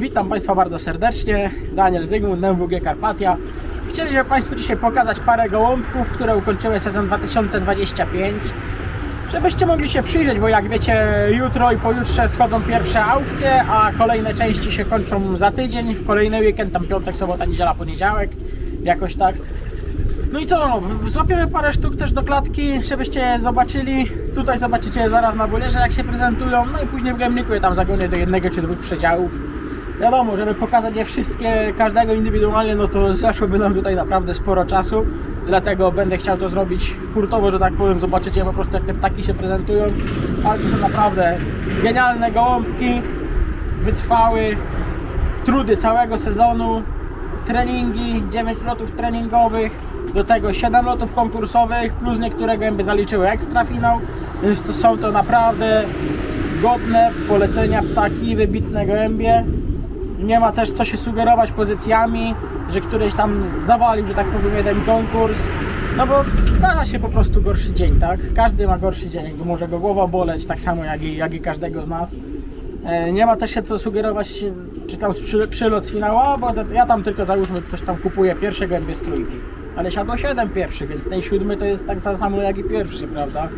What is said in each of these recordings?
Witam Państwa bardzo serdecznie. Daniel Zygmunt, MWG Karpatia. Chcieliśmy Państwu dzisiaj pokazać parę gołąbków, które ukończyły sezon 2025. Żebyście mogli się przyjrzeć, bo jak wiecie, jutro i pojutrze schodzą pierwsze aukcje, a kolejne części się kończą za tydzień. W kolejny weekend, tam piątek, sobota, niedziela, poniedziałek. Jakoś tak. No i co, złapiemy parę sztuk też do klatki, żebyście je zobaczyli. Tutaj zobaczycie je zaraz na bolerze, jak się prezentują. No i później w gębniku je tam zagonię do jednego czy dwóch przedziałów. Wiadomo, żeby pokazać je wszystkie, każdego indywidualnie, no to zeszłoby nam tutaj naprawdę sporo czasu. Dlatego będę chciał to zrobić hurtowo, że tak powiem. Zobaczycie po prostu, jak te ptaki się prezentują. Ale to są naprawdę genialne gołąbki. Wytrwały trudy całego sezonu, treningi, 9 lotów treningowych, do tego 7 lotów konkursowych, plus niektóre gęby zaliczyły ekstra finał, więc to są to naprawdę godne polecenia ptaki, wybitne gębie. Nie ma też co się sugerować pozycjami, że któryś tam zawalił, że tak powiem, jeden konkurs. No bo zdarza się po prostu gorszy dzień, tak? Każdy ma gorszy dzień, jakby może go głowa boleć, tak samo jak i, jak i każdego z nas. E, Nie ma też się co sugerować, czy tam przy, przylot z finału, a, bo ja tam tylko załóżmy, ktoś tam kupuje pierwsze gębie z trójki. Ale siadło 7 pierwszych, więc ten siódmy to jest tak samo jak i pierwszy, prawda?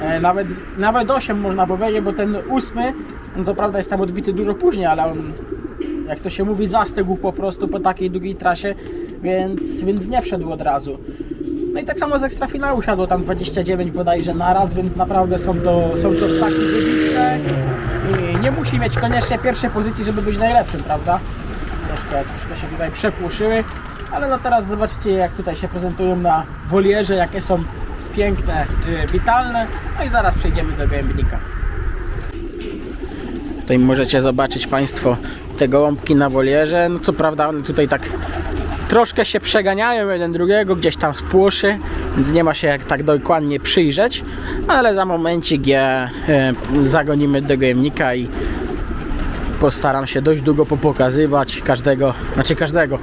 E, Nawet, nawet 8 można powiedzieć, bo ten ósmy, no to prawda jest tam odbity dużo później, ale on, jak to się mówi, zastygł po prostu po takiej długiej trasie, więc, więc nie wszedł od razu. No i tak samo z ekstrafinału siadło tam 29 bodajże naraz, więc naprawdę są to, są to ptaki wybitne i nie musi mieć koniecznie pierwszej pozycji, żeby być najlepszym, prawda? Troszkę, troszkę się tutaj przepłuszyły, ale no teraz zobaczycie jak tutaj się prezentują na wolierze, jakie są piękne, yy, witalne, no i zaraz przejdziemy do gębnika. Tutaj możecie zobaczyć Państwo te gołąbki na wolierze, no co prawda one tutaj tak troszkę się przeganiają jeden drugiego, gdzieś tam spłoszy, więc nie ma się jak tak dokładnie przyjrzeć, ale za momencik je e, zagonimy do gojemnika i postaram się dość długo popokazywać każdego, znaczy każdego,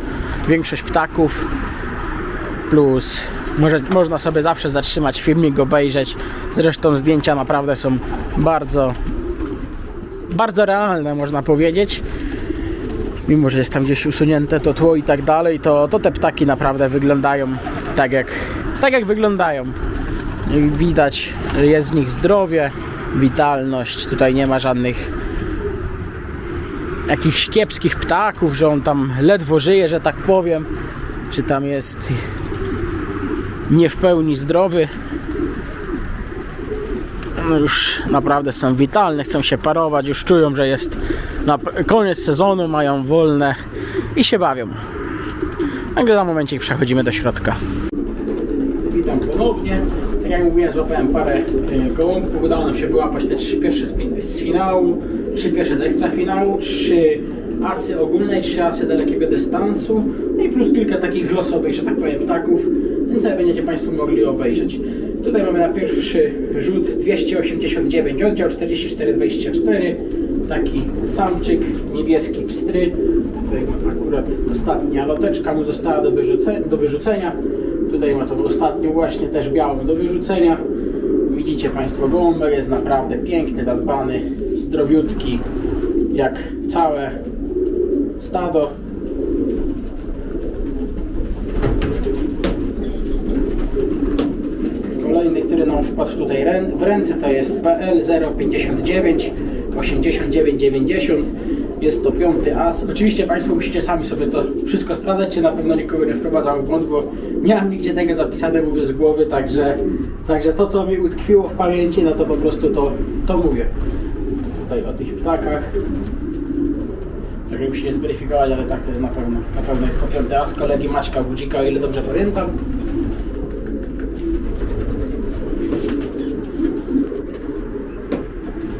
większość ptaków plus może, można sobie zawsze zatrzymać filmik, obejrzeć, zresztą zdjęcia naprawdę są bardzo bardzo realne można powiedzieć mimo że jest tam gdzieś usunięte to tło i tak dalej, to, to te ptaki naprawdę wyglądają tak jak, tak jak wyglądają. Widać, że jest w nich zdrowie, witalność, tutaj nie ma żadnych jakichś kiepskich ptaków, że on tam ledwo żyje, że tak powiem, czy tam jest nie w pełni zdrowy. No już naprawdę są witalne, chcą się parować, już czują, że jest koniec sezonu, mają wolne i się bawią. Także za momencik przechodzimy do środka. Witam ponownie. Tak jak mówiłem, złapałem parę e, gołąbków. Udało nam się wyłapać te trzy pierwsze z finału, trzy pierwsze z ekstrafinału, trzy asy ogólnej, trzy asy dalekiego dystansu no i plus kilka takich losowych, że tak powiem, ptaków, więc będziecie Państwo mogli obejrzeć. Tutaj mamy na pierwszy rzut 289 oddział 4424 taki samczyk niebieski pstry tutaj akurat ostatnia loteczka mu została do, wyrzuce, do wyrzucenia. Tutaj ma tą ostatnią właśnie też białą do wyrzucenia. Widzicie Państwo gołąbek jest naprawdę piękny, zadbany zdrowiutki jak całe stado Kolejny, który nam wpadł tutaj rę- w ręce to jest PL 059 8990 jest to piąty as. Oczywiście Państwo musicie sami sobie to wszystko sprawdzać, czy na pewno nikogo nie wprowadzam w błąd, bo nie mam nigdzie tego zapisane, mówię z głowy, także, także to co mi utkwiło w pamięci, no to po prostu to, to mówię. Tutaj o tych ptakach. Także musicie zweryfikować, ale tak to jest na pewno. Na pewno jest to piąty as kolegi Maćka Budzika, o ile dobrze pamiętam.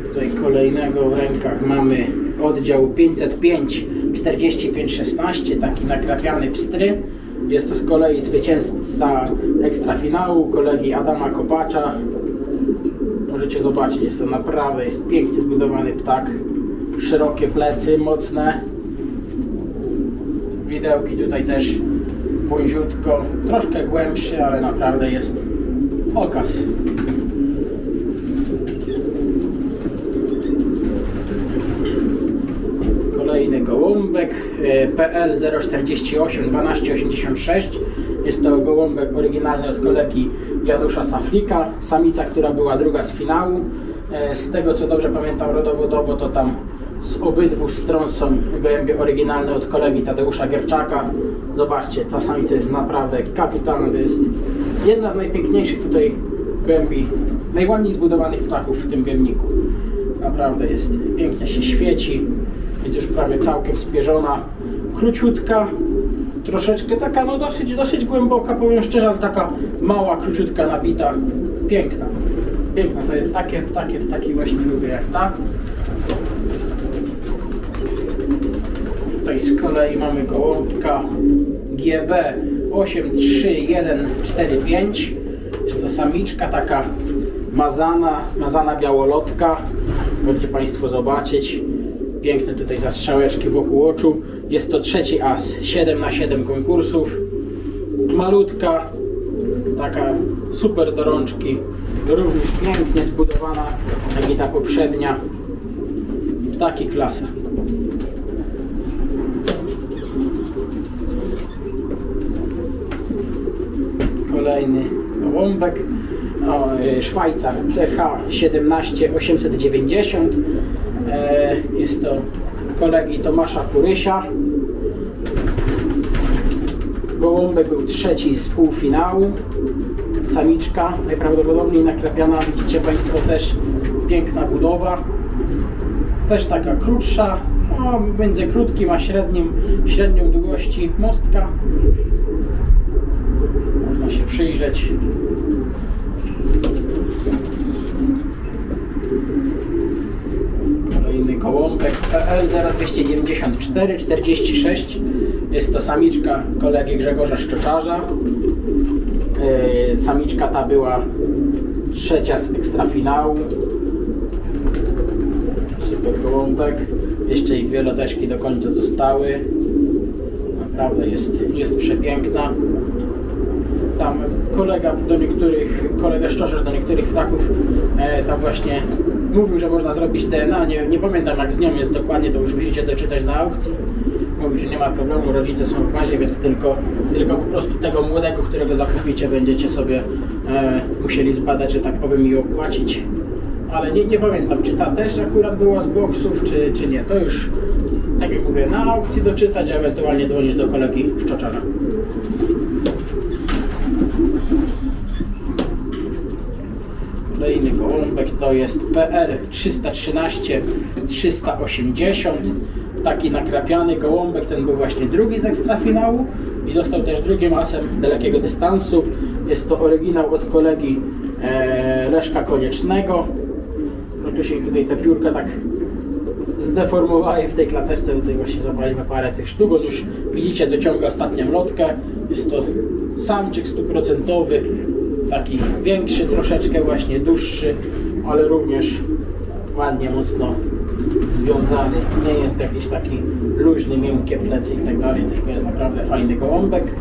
Tutaj kolejnego w rękach mamy oddział 505 4516, taki nakrapiany pstry. Jest to z kolei zwycięzca ekstrafinału, kolegi Adama Kopacza. Możecie zobaczyć, jest to naprawdę jest pięknie zbudowany ptak. Szerokie plecy, mocne. Widełki tutaj też wąziutko, troszkę głębszy, ale naprawdę jest okaz. Kolejny Kolejny gołąbek e, PL 048 1286. Jest to gołąbek oryginalny od kolegi Janusza Saflika. Samica, która była druga z finału. E, Z tego co dobrze pamiętam rodowodowo, to tam z obydwu stron są gołębie oryginalne od kolegi Tadeusza Gierczaka. Zobaczcie, ta samica jest naprawdę kapitalna. To jest jedna z najpiękniejszych tutaj gołębi, najładniej zbudowanych ptaków w tym gębniku. Naprawdę jest, pięknie się świeci, prawie całkiem spierzona, króciutka, troszeczkę taka, no dosyć, dosyć głęboka, powiem szczerze, ale taka mała, króciutka, nabita, piękna, piękna, to jest takie, takie, takie właśnie lubię jak ta. Tutaj z kolei mamy gołąbka GB 83145. Jest to samiczka taka mazana, mazana białolotka. Możecie Państwo zobaczyć. Piękne tutaj zastrzałeczki wokół oczu. Jest to trzeci as, 7 na 7 konkursów. Malutka, taka super do rączki. Również pięknie zbudowana, jak i ta poprzednia. Taki klasa. Kolejny gołąbek. E, Szwajcar CH 17890. E, Jest to kolegi Tomasza Kurysia. Gołąbek był trzeci z półfinału. Samiczka najprawdopodobniej nakrapiana. Widzicie Państwo też piękna budowa. Też taka krótsza. No, między krótkim a średnim, średnią długości mostka. Można się przyjrzeć. Kolejny gołąbek PL 0294 46. Jest to samiczka kolegi Grzegorza Szczoczarza. Yy, Samiczka ta była trzecia z ekstrafinału. Super gołąbek. Jeszcze ich dwie loteczki do końca zostały. Naprawdę jest, jest przepiękna tam kolega do niektórych, kolega Szczoszesz do niektórych ptaków e, tam właśnie mówił, że można zrobić DNA, nie, nie pamiętam jak z nią jest dokładnie, to już musicie doczytać na aukcji. Mówił, że nie ma problemu, rodzice są w bazie, więc tylko, tylko po prostu tego młodego, którego zakupicie, będziecie sobie e, musieli zbadać, że tak powiem, i opłacić. Ale nie, nie pamiętam, czy ta też akurat była z boksów, czy, czy nie. To już, tak jak mówię, na aukcji doczytać, a ewentualnie dzwonić do kolegi Szczoczarza. Kolejny gołąbek to jest PR 313 380. Taki nakrapiany gołąbek, ten był właśnie drugi z ekstrafinału i został też drugim asem dalekiego dystansu. Jest to oryginał od kolegi e, Leszka Koniecznego. Trochę się tutaj te piórka tak zdeformowały w tej klateczce. Tutaj właśnie złapaliśmy parę tych sztuk. On już widzicie dociąga ostatnią lotkę. Jest to samczyk stuprocentowy, taki większy, troszeczkę właśnie dłuższy, ale również ładnie, mocno związany. Nie jest jakiś taki luźny, miękkie plecy i tak dalej, tylko jest naprawdę fajny gołąbek.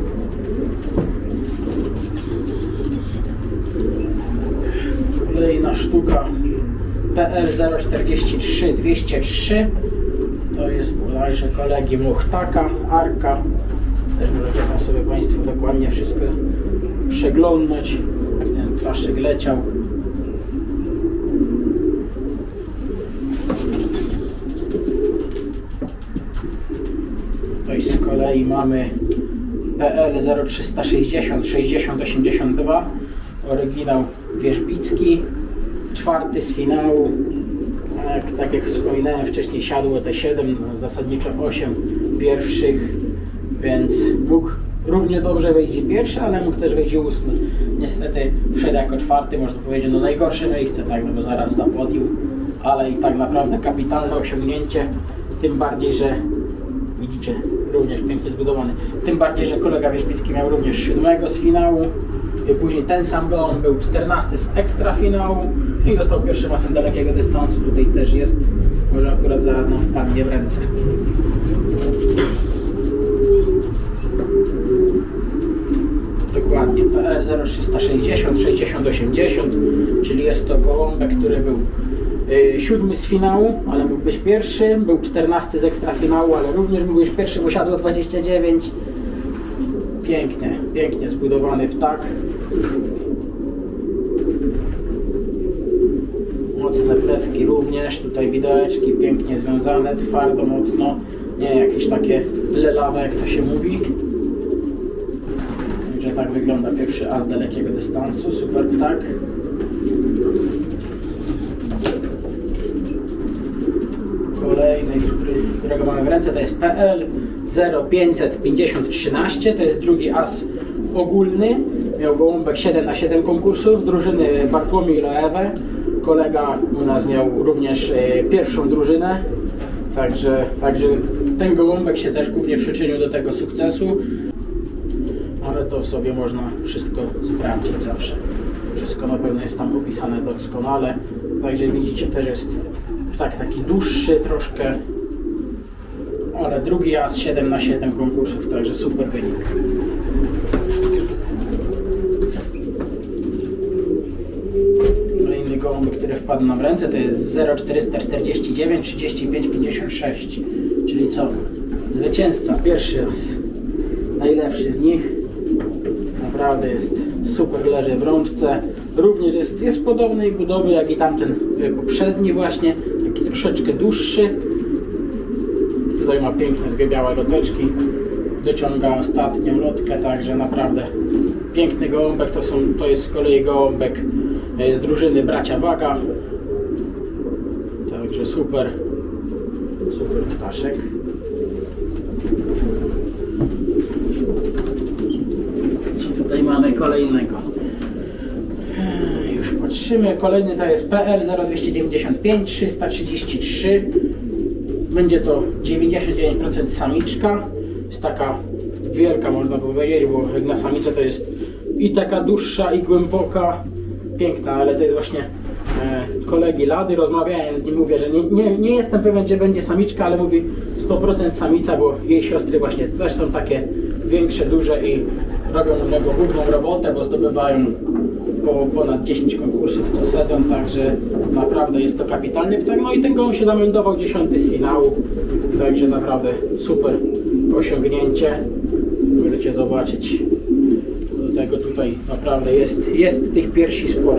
Kolejna sztuka PL 043 203 to jest bodajże kolegi Muchtaka, Arka też możecie tam sobie Państwo dokładnie wszystko przeglądnąć jak ten ptaszek leciał Tutaj z kolei mamy PL 0360 6082 oryginał Wierzbicki czwarty z finału. Tak, tak jak wspominałem wcześniej siadło te 7 no, zasadniczo 8 pierwszych więc mógł równie dobrze wejdzie pierwszy, ale mógł też wejdzie ósmy. Niestety wszedł jako czwarty można powiedzieć no najgorsze miejsce tak no bo zaraz za podium ale i tak naprawdę kapitalne osiągnięcie. Tym bardziej, że widzicie, również pięknie zbudowany. Tym bardziej, że kolega Wierzbicki miał również siódmego z finału. I Później ten sam go, on był 14 z ekstra finału i został pierwszym asem dalekiego dystansu. Tutaj też jest, może akurat zaraz nam wpadnie w ręce. Dokładnie, PR 0360 6080, czyli jest to gołąbek, który był siódmy z finału, ale mógł być pierwszy. Był 14 z ekstra finału, ale również mógł być pierwszy, bo siadło 29. Pięknie, pięknie zbudowany ptak. Mocne plecki również, tutaj widełeczki pięknie związane, twardo, mocno. Nie jakieś takie lelawe, jak to się mówi. Także tak wygląda pierwszy as dalekiego dystansu, super ptak. Kolejny, który, którego mamy w ręce, to jest PL 055013, to jest drugi as ogólny. Miał gołąbek 7 na 7 konkursów z drużyny Bartłomiej Loewe. Kolega u nas miał również e, pierwszą drużynę, także, także ten gołąbek się też głównie przyczynił do tego sukcesu. Ale to sobie można wszystko sprawdzić zawsze. Wszystko na pewno jest tam opisane doskonale. Także widzicie, też jest tak taki dłuższy troszkę. Ale drugi raz 7 na 7 konkursów, także super wynik. Kolejny gołąbek, który wpadł nam w ręce to jest 0449 35 56. Czyli co? Zwycięzca, pierwszy raz. Najlepszy z nich. Naprawdę jest super, leży w rączce. Również jest, jest podobnej budowy jak i tamten y, poprzedni właśnie. Taki troszeczkę dłuższy. Tutaj ma piękne dwie białe loteczki. Dociąga ostatnią lotkę, także naprawdę piękny gołąbek. To, są, to jest z kolei gołąbek e, z drużyny Bracia Waga. Także super, super ptaszek. Co tutaj mamy kolejnego? Już patrzymy. Kolejny to jest PL 0295 333. Będzie to 99% samiczka. Jest taka wielka można powiedzieć, bo jak na samicę to jest i taka dłuższa i głęboka. Piękna, ale to jest właśnie e, kolegi Lady. Rozmawiałem z nim, mówię, że nie, nie, nie jestem pewien, gdzie będzie samiczka, ale mówi 100% samica, bo jej siostry właśnie też są takie większe, duże i robią u niego główną robotę, bo zdobywają po ponad 10 konkursów co sezon, także naprawdę jest to kapitalny ptak. No i ten gołąb się zameldował 10 z finału, także naprawdę super osiągnięcie. Możecie zobaczyć. Do tego tutaj naprawdę jest, jest tych piersi sporo.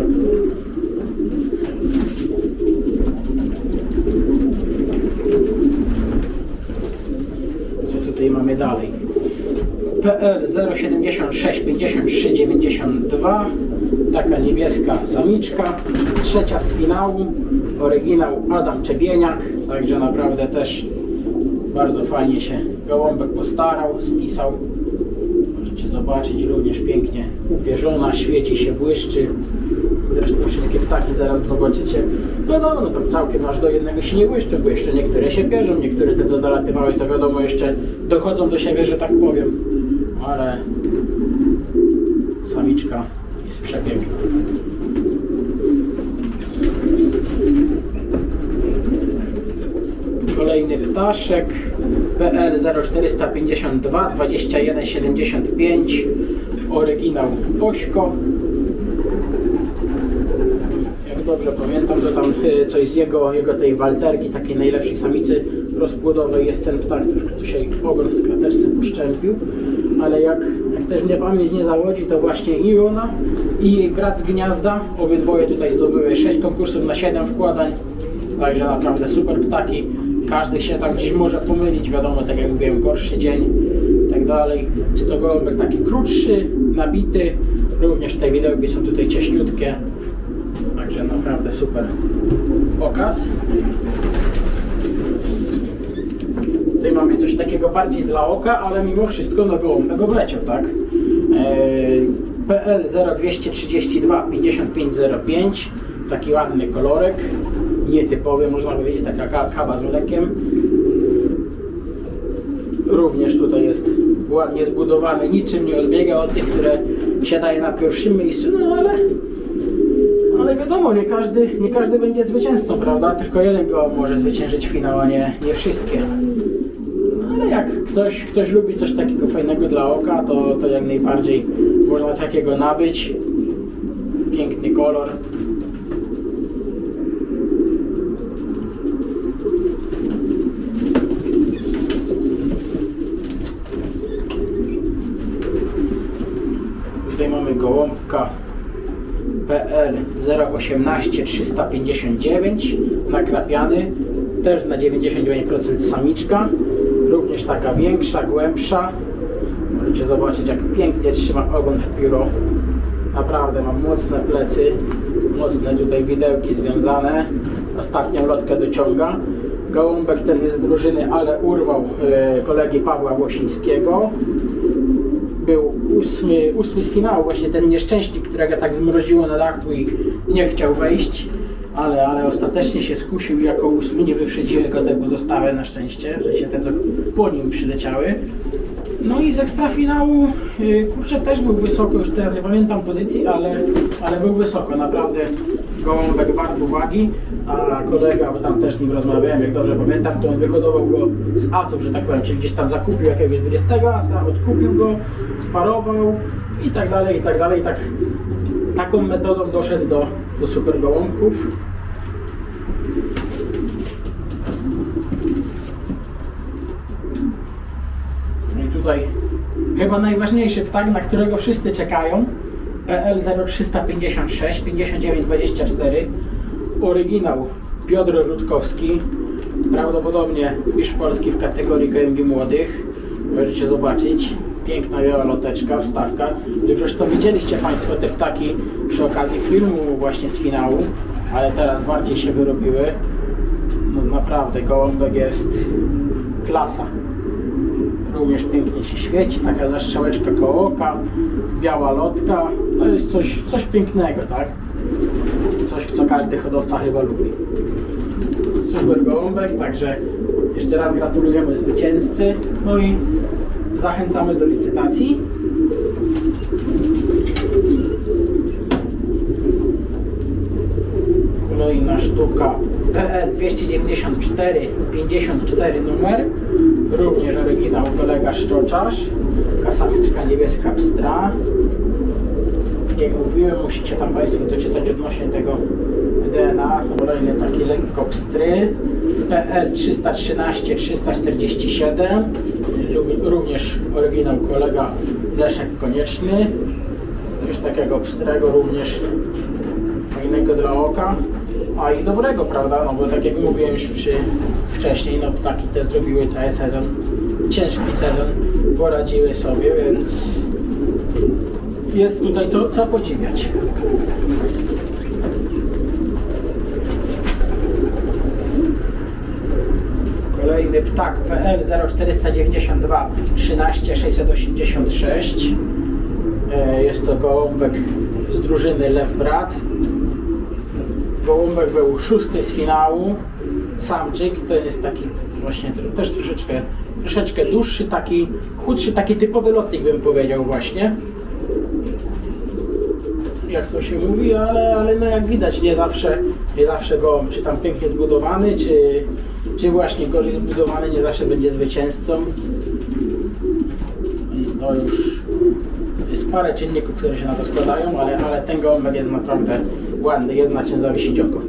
Co tutaj mamy dalej? PL 076 53 92 taka niebieska samiczka trzecia z finału oryginał Adam Czebieniak także naprawdę też bardzo fajnie się gołąbek postarał, spisał. Możecie zobaczyć również pięknie upierzona, świeci się, błyszczy. Zresztą wszystkie ptaki zaraz zobaczycie. No no, no tam całkiem aż do jednego się nie błyszczą, bo jeszcze niektóre się pierzą, niektóre te co dolatywały to wiadomo jeszcze dochodzą do siebie, że tak powiem ale samiczka jest przepiękna. Kolejny ptaszek PL 0452 2175 oryginał Ośko jak dobrze pamiętam to tam y, coś z jego, jego tej walterki takiej najlepszej samicy rozpłodowej jest ten ptak, tu się ogon w klateczce uszczępił ale jak, jak też mnie pamięć nie zawodzi, to właśnie i ona i brat z gniazda, obydwoje tutaj zdobyły 6 konkursów na 7 wkładań, także naprawdę super ptaki, każdy się tam gdzieś może pomylić, wiadomo, tak jak mówiłem, gorszy dzień i tak dalej. Jest to taki krótszy, nabity, również te widełki są tutaj cieśniutkie, także naprawdę super pokaz. Mamy coś takiego bardziej dla oka, ale mimo wszystko no gołąbek wleciał, tak? Eee, PL 0232 5505 taki ładny kolorek, nietypowy można powiedzieć, taka ka- kawa z mlekiem. Również tutaj jest ładnie zbudowany, niczym nie odbiega od tych, które siadają na pierwszym miejscu, no ale ale wiadomo, nie każdy, nie każdy będzie zwycięzcą, prawda? Tylko jeden go może zwyciężyć finał, a nie, nie wszystkie. No jak ktoś, ktoś lubi coś takiego fajnego dla oka, to, to jak najbardziej można takiego nabyć. Piękny kolor. Tutaj mamy gołąbka PL 018 359 nakrapiany, też na 99% samiczka również taka większa, głębsza. Możecie zobaczyć jak pięknie trzyma ogon w pióro. Naprawdę mam mocne plecy mocne tutaj widełki związane. Ostatnią lotkę dociąga. Gołąbek ten jest z drużyny, ale urwał e, kolegi Pawła Włosińskiego. Był ósmy, ósmy z finału, właśnie ten nieszczęśnik, którego tak zmroziło na dachu i nie chciał wejść, ale, ale ostatecznie się skusił i jako ósmy, nie wyprzedziły go te pozostałe na szczęście, w sensie te, co po nim przyleciały. No i z ekstrafinału, yy, kurczę, też był wysoko, już teraz nie pamiętam pozycji, ale, ale był wysoko, naprawdę gołąbek wart uwagi, a kolega, bo tam też z nim rozmawiałem, jak dobrze pamiętam, to on wyhodował go z asów, że tak powiem, czyli gdzieś tam zakupił jakiegoś 20 asa, odkupił go, sparował i tak dalej, i tak dalej, tak taką metodą doszedł do, do super gołąbków. No i tutaj chyba najważniejszy ptak, na którego wszyscy czekają. PL 0356 5924 Oryginał Piotr Rutkowski Prawdopodobnie już polski w kategorii gołębi młodych Możecie zobaczyć Piękna biała loteczka, wstawka. Zresztą widzieliście Państwo te ptaki przy okazji filmu właśnie z finału Ale teraz bardziej się wyrobiły. No, Naprawdę gołąbek jest klasa. Również pięknie się świeci, taka zastrzałeczka koło oka, biała lotka, to jest coś, coś pięknego, tak? Coś, co każdy hodowca chyba lubi. Super gołąbek, także jeszcze raz gratulujemy zwycięzcy, no i zachęcamy do licytacji. Kolejna sztuka PL 294 54 numer. Również oryginał kolega Szczoczarz. Kasamiczka niebieska pstra jak mówiłem musicie tam Państwo doczytać odnośnie tego DNA kolejny taki lekko pstry. PL 313 347 Lub- również oryginał kolega Leszek Konieczny coś takiego pstrego również fajnego dla oka, a i dobrego, prawda? No bo tak jak mówiłem już przy, wcześniej, no ptaki te zrobiły cały sezon, ciężki sezon, poradziły sobie, więc jest tutaj co, co podziwiać. Kolejny ptak PL 0492 13 686 E, Jest to gołąbek z drużyny Lew Brat. Gołąbek był szósty z finału. Samczyk to jest taki właśnie też troszeczkę, troszeczkę dłuższy, taki chudszy, taki typowy lotnik bym powiedział właśnie. Jak to się mówi, ale, ale no jak widać nie zawsze, nie zawsze gołąb czy tam pięknie zbudowany, czy, czy właśnie gorzej zbudowany nie zawsze będzie zwycięzcą. No już jest parę czynników, które się na to składają, ale, ale ten gołąbek jest naprawdę ładny, jest na czym zawiesić oko.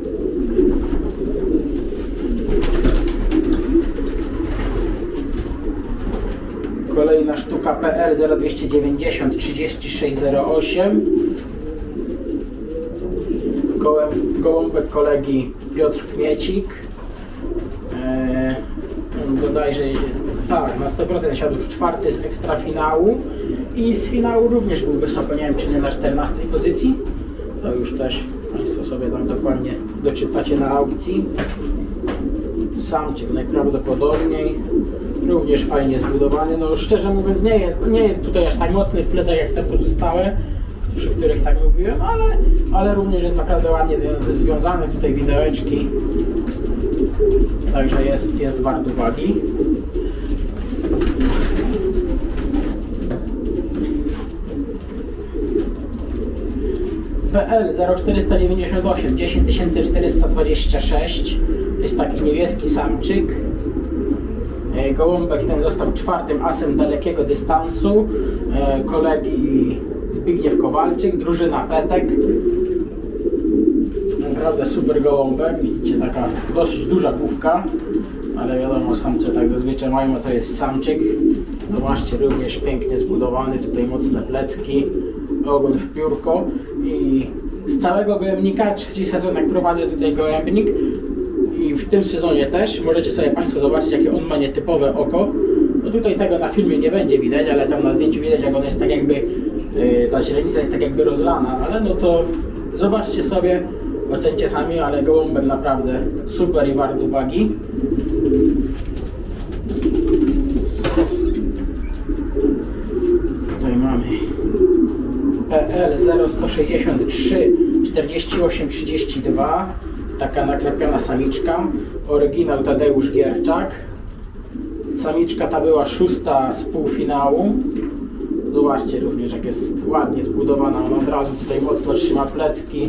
Kolejna sztuka PR 0290 3608 Gołęb, Gołąbek kolegi Piotr Kmiecik bodajże tak, na 100% siadł w czwarty z ekstrafinału i z finału również był wysoko, nie wiem czy nie na 14 pozycji. To już też Państwo sobie tam dokładnie doczytacie na aukcji. Samczyk najprawdopodobniej również fajnie zbudowany. No szczerze mówiąc nie jest, nie jest tutaj aż tak mocny w plecach jak te pozostałe, przy których tak mówiłem, ale, ale również jest naprawdę ładnie zwią- związane tutaj widełeczki. Także jest, jest wart uwagi. PL 0498 10426 jest taki niebieski samczyk. E, Gołąbek ten został czwartym asem dalekiego dystansu e, kolegi Zbigniew Kowalczyk, drużyna Petek. Naprawdę super gołąbek, widzicie taka dosyć duża główka, ale wiadomo samce tak zazwyczaj mają, to jest samczyk. Zobaczcie, również pięknie zbudowany, tutaj mocne plecki, ogon w piórko i z całego gołębnika, trzeci sezon jak prowadzę tutaj gołębnik i w tym sezonie też możecie sobie Państwo zobaczyć jakie on ma nietypowe oko. No tutaj tego na filmie nie będzie widać, ale tam na zdjęciu widać jak on jest tak jakby, yy, ta źrenica jest tak jakby rozlana, ale no to zobaczcie sobie, ocencie sami, ale gołąbek naprawdę super i wart uwagi. Tutaj mamy PL 0163 48 32 taka nakrapiona samiczka. Oryginał Tadeusz Gierczak. Samiczka ta była szósta z półfinału. Zobaczcie również jak jest ładnie zbudowana. Ona od razu tutaj mocno trzyma plecki.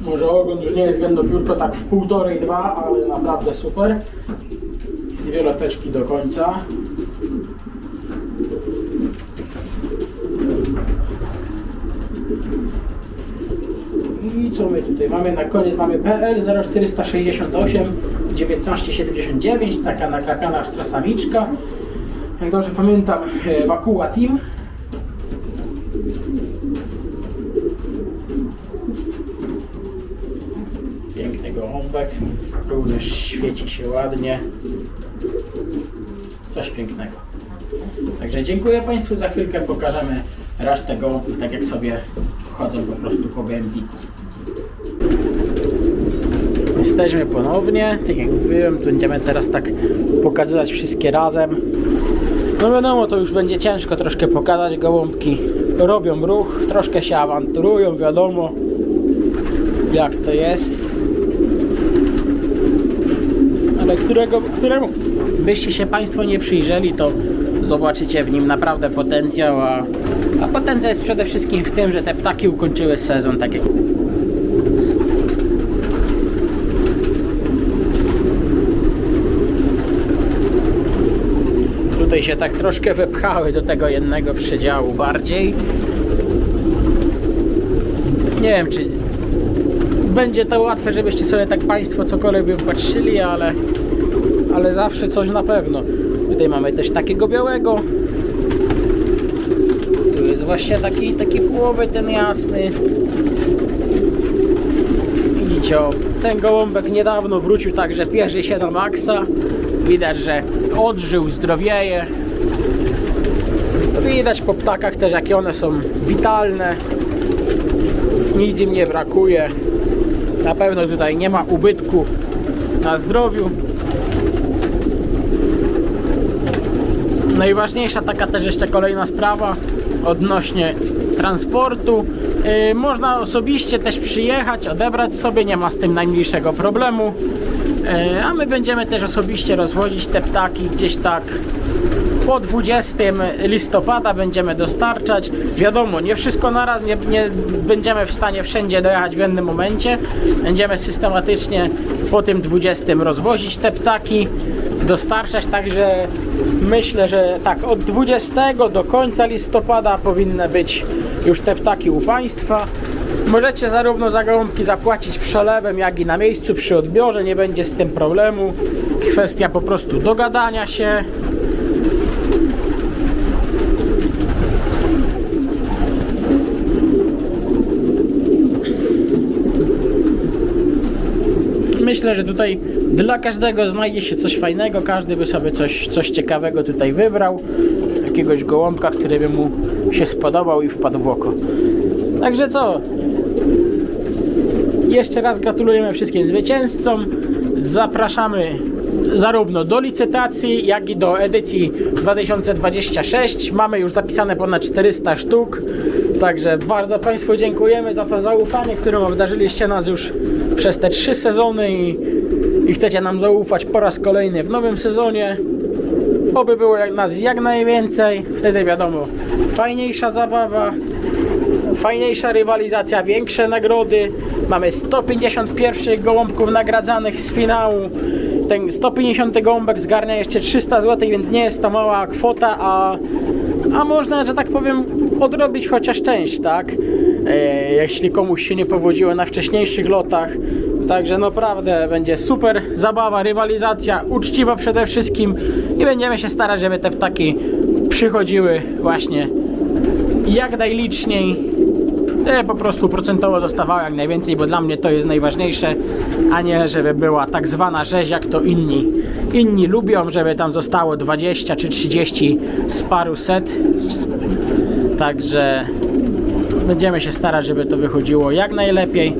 Może ogon już nie jest piórko tak w półtorej, dwa, ale naprawdę super. Dwie loteczki do końca I co my tutaj mamy? Na koniec mamy PL 0468 1979, taka nakrapiana ekstra samiczka. Jak dobrze pamiętam, e, Wakua Team. Piękny gołąbek, również świeci się ładnie. Coś pięknego. Także dziękuję Państwu, za chwilkę pokażemy resztę gołąbków, tak jak sobie chodzą po prostu po gębniku. Jesteśmy ponownie, tak jak mówiłem, będziemy teraz tak pokazywać wszystkie razem. No wiadomo, to już będzie ciężko troszkę pokazać, gołąbki robią ruch, troszkę się awanturują, wiadomo jak to jest. Ale którego, któremu byście się Państwo nie przyjrzeli, to zobaczycie w nim naprawdę potencjał, a, a potencjał jest przede wszystkim w tym, że te ptaki ukończyły sezon tak jak Tutaj się tak troszkę wepchały do tego jednego przedziału bardziej. Nie wiem, czy będzie to łatwe, żebyście sobie tak Państwo cokolwiek wypatrzyli, ale, ale zawsze coś na pewno. Tutaj mamy też takiego białego. Tu jest właśnie taki, taki połowy ten jasny. Widzicie, ten gołąbek niedawno wrócił, także pierze się na maksa. Widać, że odżył, zdrowieje. Widać po ptakach też, jakie one są witalne. Nic im nie brakuje. Na pewno tutaj nie ma ubytku na zdrowiu. Najważniejsza taka też jeszcze kolejna sprawa odnośnie transportu. Yy, można osobiście też przyjechać, odebrać sobie, nie ma z tym najmniejszego problemu. Yy, a my będziemy też osobiście rozwozić te ptaki gdzieś tak po 20 listopada będziemy dostarczać. Wiadomo, nie wszystko naraz, nie, nie będziemy w stanie wszędzie dojechać w jednym momencie. Będziemy systematycznie po tym 20 rozwozić te ptaki, dostarczać, także myślę, że tak od 20 do końca listopada powinny być już te ptaki u Państwa. Możecie zarówno za gołąbki zapłacić przelewem, jak i na miejscu przy odbiorze, nie będzie z tym problemu. Kwestia po prostu dogadania się. Myślę, że tutaj dla każdego znajdzie się coś fajnego, każdy by sobie coś, coś ciekawego tutaj wybrał. Jakiegoś gołąbka, który by mu się spodobał i wpadł w oko. Także co? Jeszcze raz gratulujemy wszystkim zwycięzcom. Zapraszamy zarówno do licytacji, jak i do edycji 2026. Mamy już zapisane ponad 400 sztuk. Także bardzo Państwu dziękujemy za to zaufanie, którym obdarzyliście nas już przez te trzy sezony i, i chcecie nam zaufać po raz kolejny w nowym sezonie. Oby było jak nas jak najwięcej, wtedy wiadomo, fajniejsza zabawa, fajniejsza rywalizacja, większe nagrody. Mamy 151 gołąbków nagradzanych z finału. Ten 150 gołąbek zgarnia jeszcze 300 zł, więc nie jest to mała kwota, a, a można, że tak powiem, odrobić chociaż część, tak? E, jeśli komuś się nie powodziło na wcześniejszych lotach. Także naprawdę będzie super zabawa, rywalizacja, uczciwa przede wszystkim i będziemy się starać, żeby te ptaki przychodziły właśnie jak najliczniej te po prostu procentowo zostawało jak najwięcej, bo dla mnie to jest najważniejsze, a nie żeby była tak zwana rzeź, jak to inni. Inni lubią, żeby tam zostało 20 czy 30 z paru set. Także będziemy się starać, żeby to wychodziło jak najlepiej.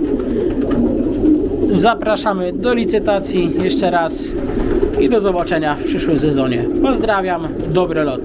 Zapraszamy do licytacji jeszcze raz i do zobaczenia w przyszłym sezonie. Pozdrawiam, dobry lot.